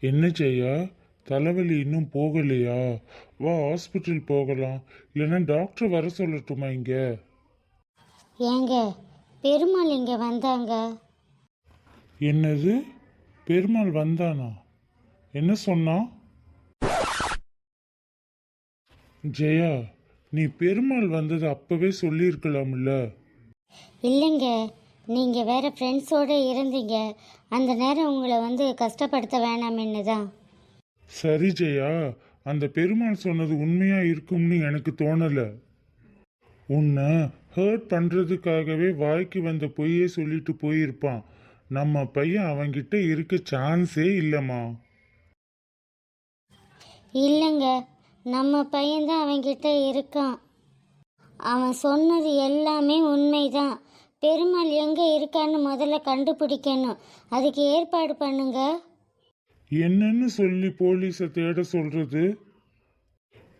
என்ன செய்யா தலைவலி இன்னும் போகலையா? வா ஹாஸ்பிட்டல் போகலாம். இல்லைன்னா டாக்டர் வர சொல்லட்டுமா இங்க? ஏங்க பெருமாள் இங்கே வந்தாங்க. என்னது? பெருமாள் வந்தானா? என்ன சொன்னா? ஜெயா நீ பெருமாள் வந்தது அப்பவே சொல்லியிருக்கலாம்ல. இல்லைங்க நீங்கள் வேற ஃப்ரெண்ட்ஸோடு இருந்தீங்க. அந்த நேரம் உங்களை வந்து கஷ்டப்படுத்த வேணாம்னு தான் சரி ஜெயா அந்த பெருமாள் சொன்னது உண்மையா இருக்கும்னு எனக்கு தோணல. உன்னை ஹர்ட் பண்றதுக்காகவே வாய்க்கு வந்த பொய்யே சொல்லிட்டு போயிருப்பான். நம்ம பையன் அவன்கிட்ட இருக்க சான்ஸே இல்லைம்மா. இல்லைங்க நம்ம பையன்தான் அவன்கிட்ட இருக்கான். அவன் சொன்னது எல்லாமே உண்மைதான். பெருமாள் எங்கே இருக்கான்னு முதல்ல கண்டுபிடிக்கணும். அதுக்கு ஏற்பாடு பண்ணுங்க. என்னன்னு சொல்லி போலீஸை தேட சொல்றது?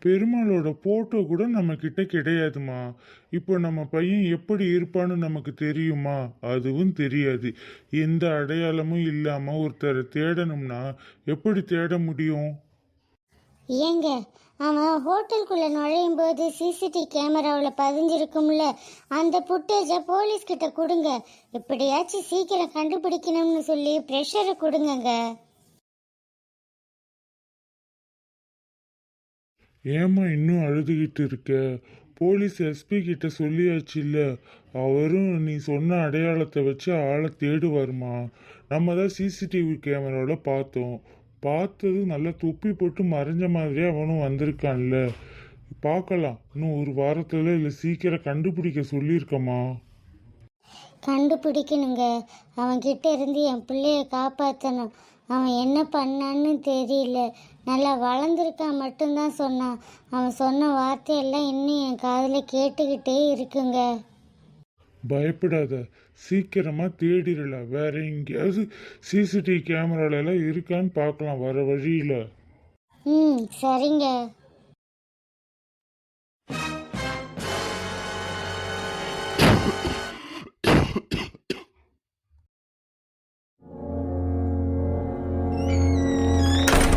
பெருமாளோட போட்டோ கூட நம்ம கிட்ட கிடையாதுமா. இப்போ நம்ம பையன் எப்படி இருப்பான்னு நமக்கு தெரியுமா? அதுவும் தெரியாது. எந்த அடையாளமும் இல்லாம ஒருத்தரை தேடணும்னா எப்படி தேட முடியும்? ஏங்க அவன் ஹோட்டலுக்குள்ளே நுழையும் போது சிசிடிவி கேமராவில் பதிஞ்சிருக்கும்ல அந்த புட்டேஜை போலீஸ்கிட்ட கொடுங்க. எப்படியாச்சும் சீக்கிரம் கண்டுபிடிக்கணும்னு சொல்லி ப்ரெஷரை கொடுங்கங்க. ஏம்மா இன்னும் அழுதுகிட்டு இருக்க? போலீஸ் எஸ்பி கிட்ட சொல்லியாச்சு இல்லை அவரும் நீ சொன்ன அடையாளத்தை வச்சு ஆளை தேடுவாருமா? நம்ம தான் சிசிடிவி கேமராவில் பார்த்தோம். பார்த்தது நல்லா துப்பி போட்டு மறைஞ்ச மாதிரியே அவனும் வந்திருக்கான்ல. பார்க்கலாம். இன்னும் ஒரு வாரத்தில் இல்லை சீக்கிரம் கண்டுபிடிக்க சொல்லியிருக்கம்மா கண்டுபிடிக்கணுங்க. அவன்கிட்ட இருந்து என் பிள்ளைய காப்பாற்றணும் அவன் என்ன பண்ணான்னு தெரியல. நல்லா வளர்ந்துருக்கான் மட்டும்தான் சொன்னான். அவன் சொன்ன வார்த்தையெல்லாம் இன்னும் என் காதில் கேட்டுக்கிட்டே இருக்குங்க. பயப்படாத. சீக்கிரமா தேடிடலாம். வேற எங்கேயாவது சிசிடிவி கேமரால எல்லாம் இருக்கான்னு பார்க்கலாம். வர வழியில. ம் சரிங்க.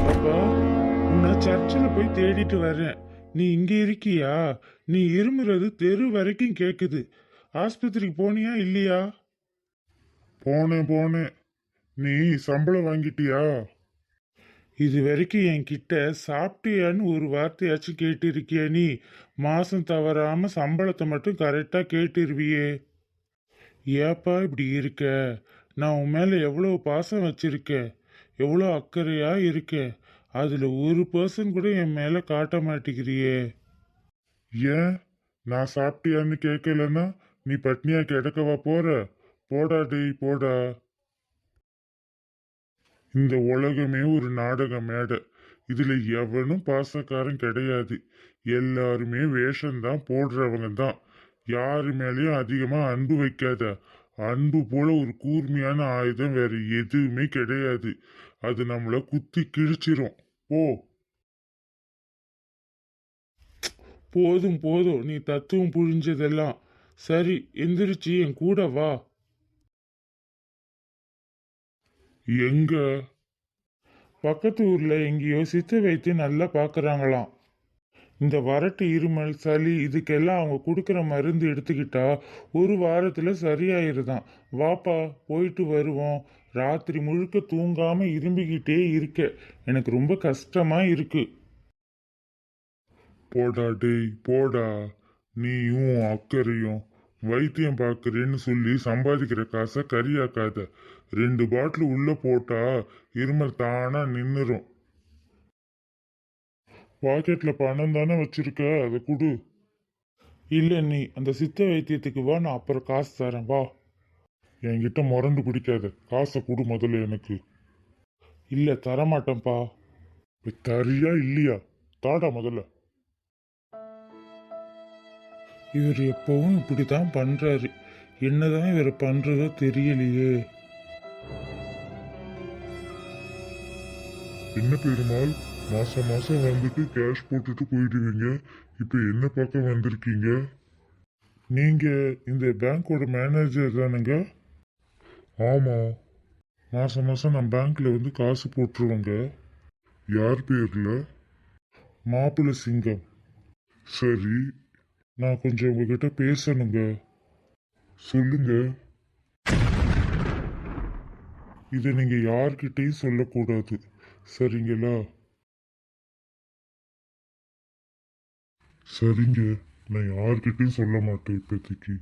அப்பா உன்னை சர்ச்சில் போய் தேடிட்டு வரேன். நீ இங்க இருக்கியா? நீ இருமுறது தெரு வரைக்கும் கேக்குது. ஆஸ்பத்திரிக்கு போனியா இல்லையா? போனேன் போனேன். நீ சம்பளம் வாங்கிட்டியா? இது வரைக்கும் என்கிட்ட சாப்பிட்டியான்னு ஒரு வார்த்தையாச்சும் கேட்டிருக்கிய நீ. மாசம் தவறாம சம்பளத்தை மட்டும் கரெக்டா கேட்டிருவியே. ஏப்பா இப்படி இருக்க? நான் உன் மேல எவ்வளோ பாசம் வச்சிருக்கேன்? எவ்வளோ அக்கறையா இருக்கேன்? அதுல ஒரு பர்சன் கூட என் மேல காட்ட மாட்டேங்கிறியே. ஏன்? நான் சாப்பிட்டியான்னு கேட்கலன்னா நீ பட்னியா கிடக்கவா போற? போடா டேய் போடா. இந்த உலகமே ஒரு நாடக மேடை. இதுல எவனும் பாசக்காரன் கிடையாது. எல்லாருமே வேஷம்தான் போடுறவங்க தான். யாரு மேலேயும் அதிகமா அன்பு வைக்காத. அன்பு போல ஒரு கூர்மையான ஆயுதம் வேற எதுவுமே கிடையாது. அது நம்மள குத்தி கிழிச்சிரும். போ. போதும் போதும். நீ தத்துவம் புரிஞ்சதெல்லாம் சரி எந்திரிச்சு என் கூட வா. எங்க? பக்கத்து ஊர்ல எங்கேயோ சித்த வைத்து நல்லா பார்க்குறாங்களாம் இந்த வறட்டு இருமல் சளி இதுக்கெல்லாம் அவங்க கொடுக்குற மருந்து எடுத்துக்கிட்டா ஒரு வாரத்தில் சரியாயிருதான். வாப்பா போயிட்டு வருவோம். ராத்திரி முழுக்க தூங்காம இரும்பிக்கிட்டே இருக்க. எனக்கு ரொம்ப கஷ்டமா இருக்கு. போடா டேய் போடா. நீயும் அக்கறையும். வைத்தியம் பார்க்குறேன்னு சொல்லி சம்பாதிக்கிற காசை கரியாக்காத. ரெண்டு பாட்டில் உள்ள போட்டா இருமல் தானா நின்றுரும் பாக்கெட்ல பணம் தானே வச்சிருக்க அதை கொடு. இல்லை நீ அந்த சித்த வைத்தியத்துக்கு வா நான் அப்புறம் காசு தரேன் வா. என்கிட்ட முரண்டு பிடிக்காத காசை கொடு முதல்ல எனக்கு. இல்லை தரமாட்டேன்ப்பா. தரியா இல்லையா? தாடா முதல்ல. இவர் எப்பவும் இப்படித்தான் பண்றாரு. என்னதான் இவர் பண்றதோ தெரியலையே. என்ன பெருமாள் மாசம் மாசம் வந்துட்டு கேஷ் போட்டுட்டு போயிடுவீங்க. இப்போ என்ன பார்க்க வந்திருக்கீங்க? நீங்க இந்த பேங்கோட மேனேஜர் தானுங்க? ஆமா. மாசம் மாசம் நான் பேங்க்ல வந்து காசு போட்டுருவேங்க. யார் பேர்ல? மாப்பிள்ளை சிங்கம். சரி நான் கொஞ்சம் உங்ககிட்ட பேசணுங்க. சொல்லுங்க. இதை நீங்க யார்கிட்டையும் சொல்லக்கூடாது. சரிங்களா? சரிங்க. நான் யார்கிட்டையும் சொல்ல மாட்டேன் இப்போதைக்கு.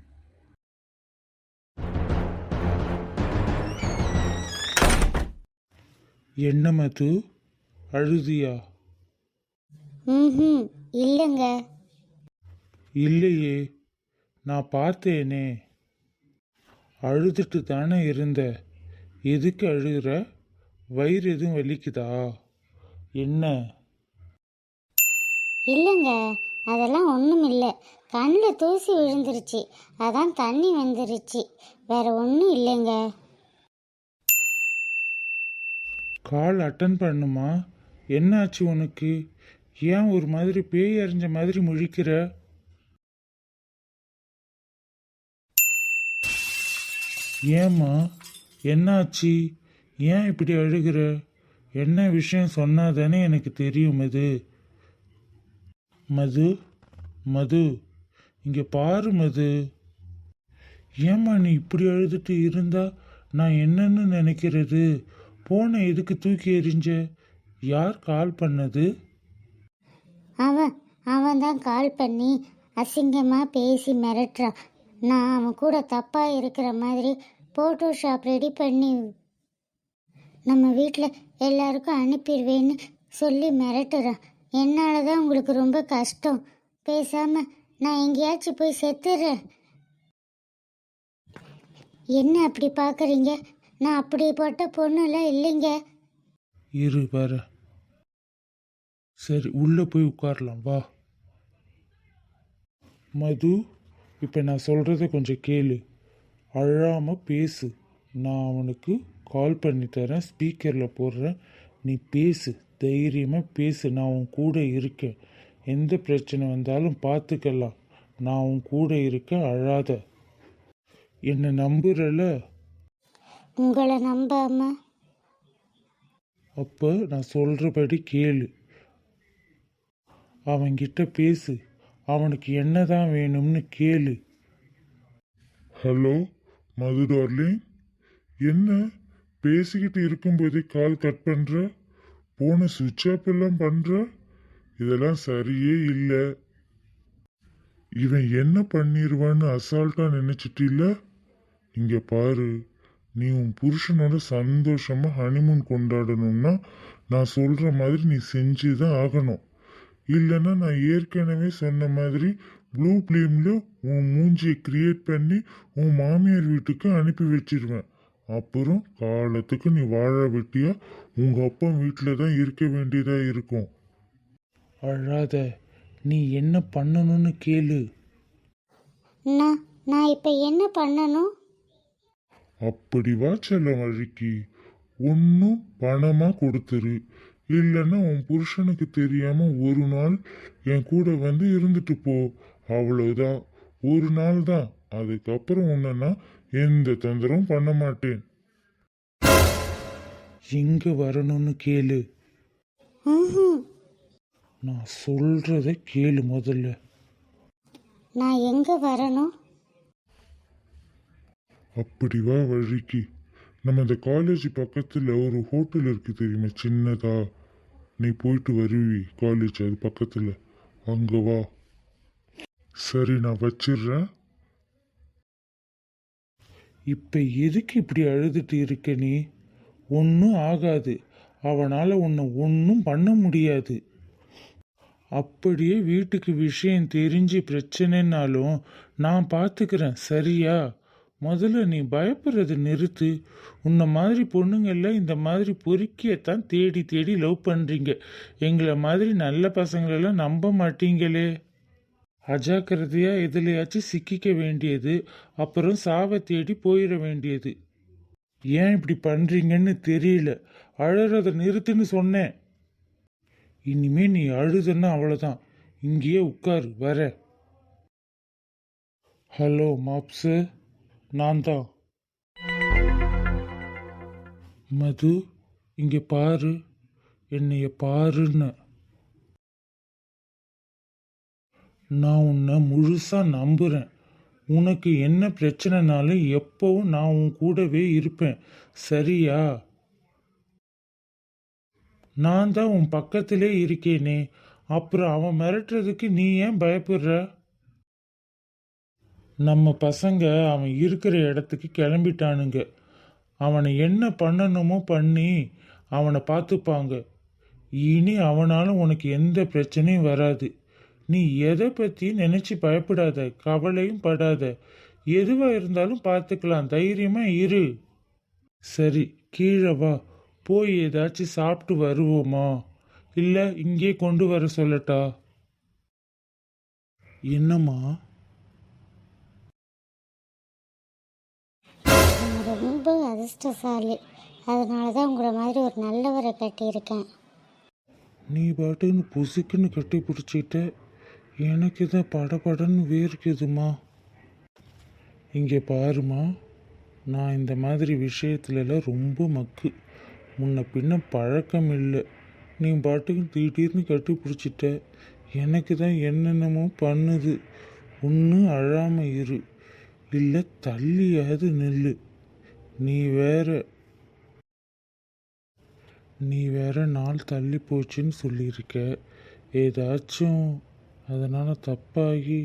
என்ன மது? அழுதியா? ம் இல்லைங்க. இல்லையே நான் பார்த்தேனே. அழுதுட்டு தானே இருந்த. எதுக்கு அழுகிற? வயிறு எதுவும் வலிக்குதா? என்ன? இல்லைங்க அதெல்லாம் ஒன்றும் இல்லை. கண்ணில் தூசி விழுந்துருச்சு. அதான் தண்ணி வந்துருச்சு. வேற ஒன்றும் இல்லைங்க. கால் அட்டன் பண்ணுமா? என்னாச்சு உனக்கு? ஏன் ஒரு மாதிரி பேய் அறிஞ்ச மாதிரி முழிக்கிற? ஏம்மா என்னாச்சு? ஏன் இப்படி அழுகிற? என்ன விஷயம் சொன்னாதானே எனக்கு தெரியும் மது. மது மது. இங்கே பாரு மது. ஏம்மா நீ இப்படி அழுதுட்டு இருந்தா நான் என்னன்னு நினைக்கிறது? போனை எதுக்கு தூக்கி எறிஞ்ச? யார் கால் பண்ணது? அவன் அவன் தான் கால் பண்ணி அசிங்கமாக பேசி மிரட்டுறான். நான் அவன் கூட தப்பாக இருக்கிற மாதிரி ஃபோட்டோ ஷாப் ரெடி பண்ணி நம்ம வீட்டில் எல்லாருக்கும் அனுப்பிடுவேன்னு சொல்லி மிரட்டுறான் என்னால் தான் உங்களுக்கு ரொம்ப கஷ்டம். பேசாமல் நான் எங்கேயாச்சும் போய் செத்துடுறேன் என்ன அப்படி பார்க்குறீங்க நான் அப்படிப்பட்ட பொண்ணுலாம் இல்லைங்க. இரு பாரு. சரி உள்ளே போய் உட்காரலாம். வா. மது. இப்போ நான் சொல்கிறத கொஞ்சம் கேளு. அழாமல் பேசு. நான் அவனுக்கு கால் பண்ணி தரேன் ஸ்பீக்கரில் போடுறேன். நீ பேசு தைரியமாக பேசு. நான் உன் கூட இருக்கேன். எந்த பிரச்சனை வந்தாலும் பார்த்துக்கலாம் நான் உன் கூட இருக்கேன் அழாத. என்னை நம்புறல? உங்களை நம்பாமல் அப்போ நான் சொல்கிறபடி கேளு. அவன்கிட்ட பேசு. அவனுக்கு என்னதான் வேணும்னு கேளு. Hello Madhu darling? என்ன? பேசிக்கிட்டு இருக்கும்போதே கால் கட் பண்ணுற போன சுவிட்ச் ஆஃப் எல்லாம் பண்ணுற இதெல்லாம் சரியே இல்லை. இவன் என்ன பண்ணிடுவான்னு அசால்ட்டாக நினச்சிட்டு இல்லை? இங்கே பாரு நீ உன் புருஷனோட சந்தோஷமாக ஹனிமூன் கொண்டாடணும்னா நான் சொல்கிற மாதிரி நீ செஞ்சு தான் ஆகணும். இல்லைன்னா நான் ஏற்கனவே சொன்ன மாதிரி ப்ளூ ஃபிலிம்ல உன் மூஞ்சியை கிரியேட் பண்ணி உன் மாமியார் வீட்டுக்கு அனுப்பி வச்சிருவேன். அப்புறம் காலத்துக்கு நீ வாழ வெட்டியா உங்க அப்பா வீட்டில் தான் இருக்க வேண்டியதா இருக்கும். அழாத நீ என்ன பண்ணணும்னு கேளு. நான் நான் இப்போ என்ன பண்ணணும்? அப்படி வா செல்ல வழிக்கு ஒன்றும் பணமாக கொடுத்துரு. இல்லைன்னா உன் புருஷனுக்கு தெரியாம ஒரு நாள் என் கூட வந்து இருந்துட்டு போ. அவ்வளவுதான். ஒரு நாள் தான். அதுக்கப்புறம் உன்னை எந்த தொந்தரவும் பண்ண மாட்டேன். எங்கே வரணும்னு கேளு. நான் சொல்கிறத கேளு முதல்ல. நான் எங்கே வரணும்? அப்படி வா வழிக்கு. நம்ம இந்த காலேஜ் பக்கத்தில் ஒரு ஹோட்டல் இருக்கு தெரியுமா? சின்னதா. நீ போயிட்டு வருவி காலேஜ் அது பக்கத்தில். அங்கே வா. சரி நான் வச்சிடுறேன். இப்போ எதுக்கு இப்படி அழுதுட்டு இருக்க நீ? ஒன்றும் ஆகாது. அவனால் உன்னை ஒன்றும் பண்ண முடியாது. அப்படியே வீட்டுக்கு விஷயம் தெரிஞ்சு பிரச்சனைனாலும் நான் பார்த்துக்கிறேன் சரியா? முதல்ல நீ பயப்படுறது நிறுத்து. உன்னை மாதிரி பொண்ணுங்கள்லாம் இந்த மாதிரி பொறுக்கியத்தான் தேடி தேடி லவ் பண்ணுறீங்க எங்களை மாதிரி நல்ல பசங்களெல்லாம் நம்ப மாட்டீங்களே. அஜாக்கிரதையாக எதுலையாச்சும் சிக்கிக்க வேண்டியது அப்புறம் சாவை தேடி போயிட வேண்டியது. ஏன் இப்படி பண்ணுறீங்கன்னு தெரியல. அழறத நிறுத்துன்னு சொன்னேன். இனிமே நீ அழுதுன்னா அவ்வளோதான் இங்கேயே உட்காரு வர. ஹலோ மாப்ஸு நான் தான் மது இங்கே பாரு என்னைய பாருன்னு. நான் உன்னை முழுசாக நம்புகிறேன் உனக்கு என்ன பிரச்சனைனாலும் எப்போவும் நான் உன் கூடவே இருப்பேன். சரியா? நான் தான் உன் பக்கத்திலே இருக்கேனே. அப்புறம் அவன் மிரட்டுறதுக்கு நீ ஏன் பயப்படுற? நம்ம பசங்க அவன் இருக்கிற இடத்துக்கு கிளம்பிட்டானுங்க. அவனை என்ன பண்ணணுமோ பண்ணி அவனை பார்த்துப்பாங்க. இனி அவனாலும் உனக்கு எந்த பிரச்சனையும் வராது. நீ எதை பற்றி நினச்சி பயப்படாத கவலையும் படாத. எதுவாக இருந்தாலும் பார்த்துக்கலாம் தைரியமாக இரு. சரி கீழே வா. போய் ஏதாச்சும் சாப்பிட்டு வருவோமா? இல்லை இங்கே கொண்டு வர சொல்லட்டா? என்னம்மா? அதிர்ஷ்டசாலி. அதனால தான் உங்களை மாதிரி ஒரு நல்லவரை கட்டியிருக்கேன். நீ பாட்டுன்னு புசுக்குன்னு கட்டி பிடிச்சிட்ட எனக்கு தான் படபடன்னு வேர்க்குதுமா? இங்கே பாருமா நான் இந்த மாதிரி விஷயத்துலலாம் ரொம்ப மக்கு. முன்ன பின்ன பழக்கம் இல்லை நீ பாட்டுக்கு திடீர்னு கட்டி பிடிச்சிட்ட எனக்கு தான் என்னென்னமோ பண்ணுது. ஒன்று அழாமல் இரு. இல்லை தள்ளியாவது நெல்லு. நீ வேற நீ வேற நாள் தள்ளி போச்சுன்னு சொல்லியிருக்க. ஏதாச்சும் அதனால் தப்பாகி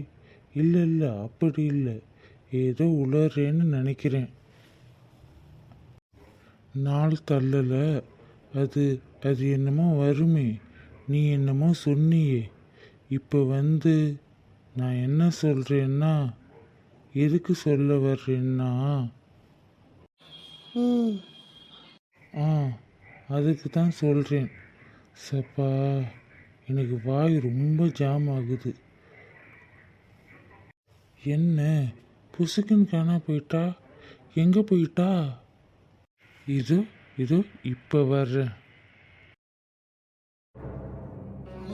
இல்லை இல்லை அப்படி இல்லை ஏதோ உளறேன்னு நினைக்கிறேன். நாள் தள்ளலை. அது அது என்னமோ வருமே நீ என்னமோ சொன்னியே. இப்போ வந்து நான் என்ன சொல்கிறேன்னா எதுக்கு சொல்ல வர்றேன்னா ஆ அதுக்கு தான் சொல்கிறேன் சப்பா எனக்கு வாய் ரொம்ப ஜாம் ஆகுது. என்ன புசுக்குன்னு காணா போயிட்டா? எங்கே போயிட்டா? இதோ இதோ இப்போ வர்றேன்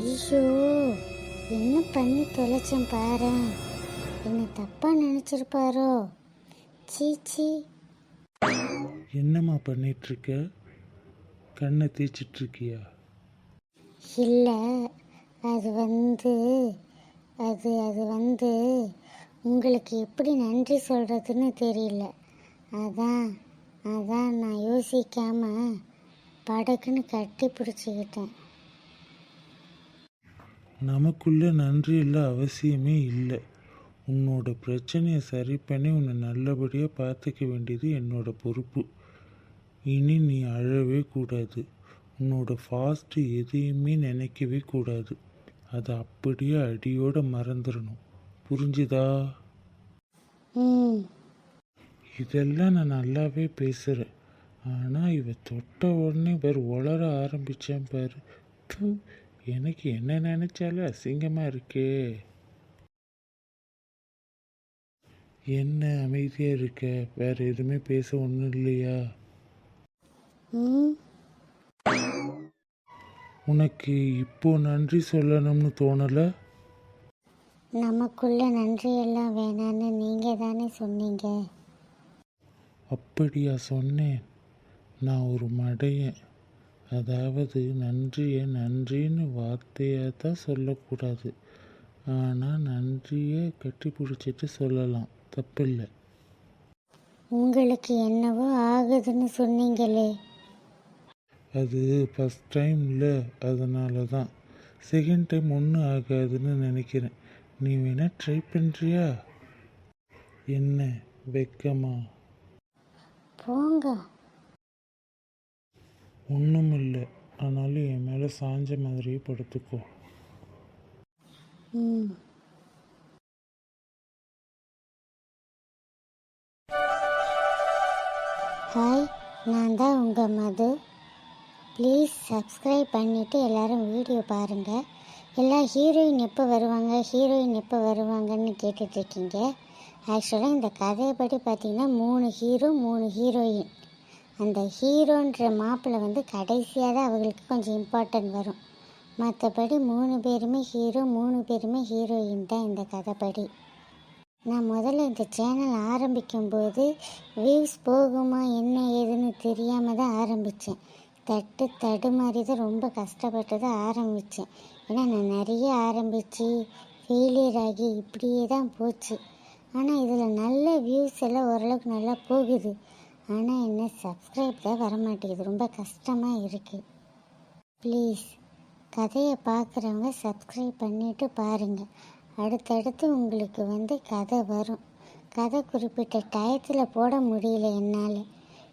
ஐயோ என்ன பண்ணி தொலைச்சேன் பாரு. என்ன தப்பாக நினச்சிருப்பாரோ? சீச்சி என்னம்மா பண்ணிகிட்ருக்க கண்ணை தேய்ச்சிட்ருக்கியா? இல்லை அது வந்து அது அது வந்து உங்களுக்கு எப்படி நன்றி சொல்கிறதுன்னு தெரியல. அதான் அதான் நான் யோசிக்காம படக்குன்னு கட்டி பிடிச்சிக்கிட்டேன். நமக்குள்ள நன்றி இல்லை அவசியமே இல்லை. உன்னோட பிரச்சனையை சரி பண்ணி உன்னை நல்லபடியாக பார்த்துக்க வேண்டியது என்னோட பொறுப்பு. இனி நீ அழவே கூடாது. உன்னோட ஃபாஸ்ட்டு எதையுமே நினைக்கவே கூடாது. அதை அப்படியே அடியோட மறந்துடணும் புரிஞ்சுதா? இதெல்லாம் நான் நல்லாவே பேசுகிறேன் ஆனால் இவ தொட்ட உடனே பாரு உளர ஆரம்பித்தேன் பாரு. எனக்கு என்ன நினைச்சாலும் அசிங்கமாக இருக்கே. என்ன அமைதியாக இருக்க? வேற எதுவுமே பேச ஒன்றும் இல்லையா? உனக்கு இப்போ நன்றி சொல்லணும்னு தோணலை? நமக்குள்ள நன்றியெல்லாம் வேணான்னு நீங்கள் தானே சொன்னீங்க. அப்படியா சொன்னேன். நான் ஒரு மடையன். அதாவது நன்றியை நன்றின்னு வார்த்தையாக தான் சொல்லக்கூடாது. ஆனால் நன்றியை கட்டி பிடிச்சிட்டு சொல்லலாம். தப்பில்லை. உங்களுக்கு என்னவோ ஆகுதுன்னு சொன்னீங்களே. அது ஃபஸ்ட் டைமில் அதனால தான் செகண்ட் டைம் ஒன்றும் ஆகாதுன்னு நினைக்கிறேன். நீ வேணா ட்ரை பண்ணுறியா என்ன வெக்கமா? போங்க. ஒன்றும் இல்லை ஆனாலும் என் மேலே சாஞ்ச மாதிரியே படுத்துக்கோ. ம். ஹாய் நான் தான் உங்கள் மது. ப்ளீஸ் சப்ஸ்கிரைப் பண்ணிவிட்டு எல்லோரும் வீடியோ பாருங்கள் எல்லா ஹீரோயின் எப்போ வருவாங்க ஹீரோயின் எப்போ வருவாங்கன்னு கேட்டுட்ருக்கீங்க ஆக்சுவலாக இந்த கதைப்படி பார்த்திங்கன்னா மூணு ஹீரோ மூணு ஹீரோயின் அந்த ஹீரோன்ற மாப்பிள்ளை வந்து கடைசியாக தான் அவங்களுக்கு கொஞ்சம் இம்பார்ட்டன்ட் வரும். மற்றபடி மூணு பேருமே ஹீரோ மூணு பேருமே ஹீரோயின் தான் இந்த கதைப்படி. நான் முதல்ல இந்த சேனல் ஆரம்பிக்கும்போது வியூஸ் போகுமா என்ன ஏதுன்னு தெரியாமல் தான் ஆரம்பித்தேன் தட்டு தடுமாறி தான் ரொம்ப கஷ்டப்பட்டு தான் ஆரம்பித்தேன் ஏன்னா நான் நிறைய ஆரம்பித்து ஃபெயிலியர் ஆகி இப்படியே தான் போச்சு. ஆனால் இதில் நல்ல வியூஸ் எல்லாம் ஓரளவுக்கு நல்லா போகுது. ஆனால் என்ன சப்ஸ்கிரைப் தான் வர மாட்டேங்குது ரொம்ப கஷ்டமாக இருக்குது ப்ளீஸ் கதையை பார்க்குறவங்க சப்ஸ்கிரைப் பண்ணிவிட்டு பாருங்கள் அடுத்தடுத்து உங்களுக்கு வந்து கதை வரும். கதை குறிப்பிட்ட டயத்தில் போட முடியல என்னால்.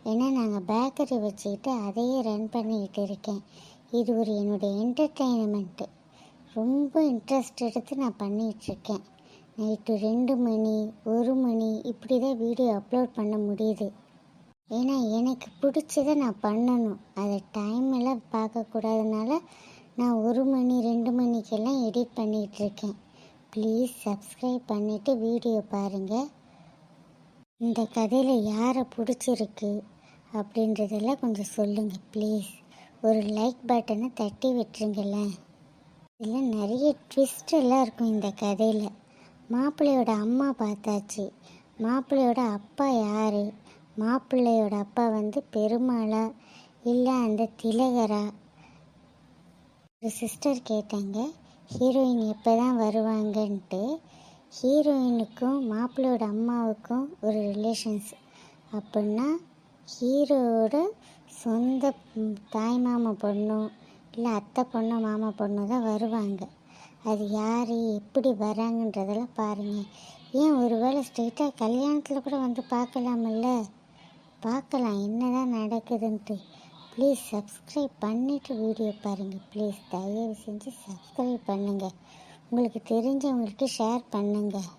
ஏன்னா நாங்கள் பேக்கரி வச்சுக்கிட்டு அதையே ரன் பண்ணிக்கிட்டு இருக்கேன். இது ஒரு என்னுடைய என்டர்டெயின்மெண்ட்டு ரொம்ப இன்ட்ரெஸ்ட் எடுத்து நான் பண்ணிகிட்ருக்கேன் நைட்டு ரெண்டு மணி ஒரு மணி இப்படி தான் வீடியோ அப்லோட் பண்ண முடியுது. ஏன்னா எனக்கு பிடிச்சதை நான் பண்ணணும். அதை டைம் எல்லாம் பார்க்கக்கூடாதனால நான் ஒரு மணி ரெண்டு மணிக்கெல்லாம் எடிட் பண்ணிகிட்டு இருக்கேன் ப்ளீஸ் சப்ஸ்கிரைப் பண்ணிவிட்டு வீடியோ பாருங்கள் இந்த கதையில் யாரை பிடிச்சிருக்கு? அப்படின்றதெல்லாம் கொஞ்சம் சொல்லுங்கள் ப்ளீஸ் ஒரு லைக் பட்டனை தட்டி விட்டுருங்களேன் இதில் நிறைய ட்விஸ்ட் எல்லாம் இருக்கும் இந்த கதையில். மாப்பிள்ளையோட அம்மா பார்த்தாச்சு. மாப்பிள்ளையோட அப்பா யார்? மாப்பிள்ளையோட அப்பா வந்து பெருமாளா? இல்லை அந்த திலகரா? ஒரு சிஸ்டர் கேட்டாங்க ஹீரோயின் எப்போ தான் வருவாங்கன்ட்டு ஹீரோயினுக்கும் மாப்பிள்ளையோட அம்மாவுக்கும் ஒரு ரிலேஷன்ஸ் அப்படின்னா ஹீரோட சொந்த தாய் மாமா பொண்ணோ இல்லை அத்தை பொண்ணோ மாமா பொண்ணோ தான் வருவாங்க. அது யார் எப்படி வராங்கன்றதெல்லாம் பாருங்கள் ஏன் ஒருவேளை ஸ்ட்ரெயிட்டாக கல்யாணத்தில் கூட வந்து பார்க்கலாமில்ல? பார்க்கலாம் என்ன தான் நடக்குதுன்ட்டு. ப்ளீஸ் சப்ஸ்கிரைப் பண்ணிவிட்டு வீடியோ பாருங்கள் ப்ளீஸ் தயவு செஞ்சு சப்ஸ்கிரைப் பண்ணுங்கள் உங்களுக்கு தெரிஞ்சவங்களுக்கு ஷேர் பண்ணுங்கள்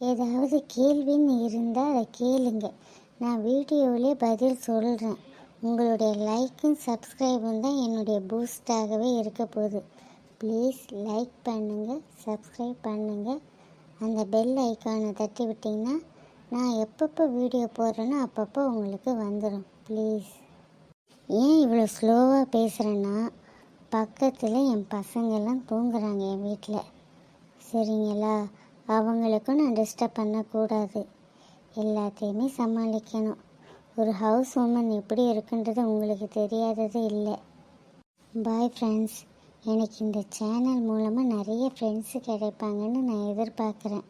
ஏதாவது கேள்வின்னு இருந்தால் அதை கேளுங்கள் நான் வீடியோவிலே பதில் சொல்கிறேன் உங்களுடைய லைக்கும் சப்ஸ்கிரைபும் தான் என்னுடைய பூஸ்டாகவே இருக்க போகுது. ப்ளீஸ் லைக் பண்ணுங்கள் சப்ஸ்கிரைப் பண்ணுங்கள் அந்த பெல் ஐக்கானை தட்டி விட்டிங்கன்னா நான் எப்பப்போ வீடியோ போடுறேனோ அப்பப்போ உங்களுக்கு வந்துடும் ப்ளீஸ் ஏன் இவ்வளோ ஸ்லோவாக பேசுகிறேன்னா பக்கத்தில் என் பசங்கெல்லாம் தூங்குறாங்க என் வீட்டில் சரிங்களா? அவங்களுக்கும் நான் டிஸ்டர்ப் பண்ணக்கூடாது. எல்லாத்தையுமே சமாளிக்கணும். ஒரு ஹவுஸ் உமன் எப்படி இருக்குன்றது உங்களுக்கு தெரியாதது இல்லை. பாய் ஃப்ரெண்ட்ஸ் எனக்கு இந்த சேனல் மூலமாக நிறைய ஃப்ரெண்ட்ஸு கிடைப்பாங்கன்னு நான் எதிர்பார்க்குறேன்.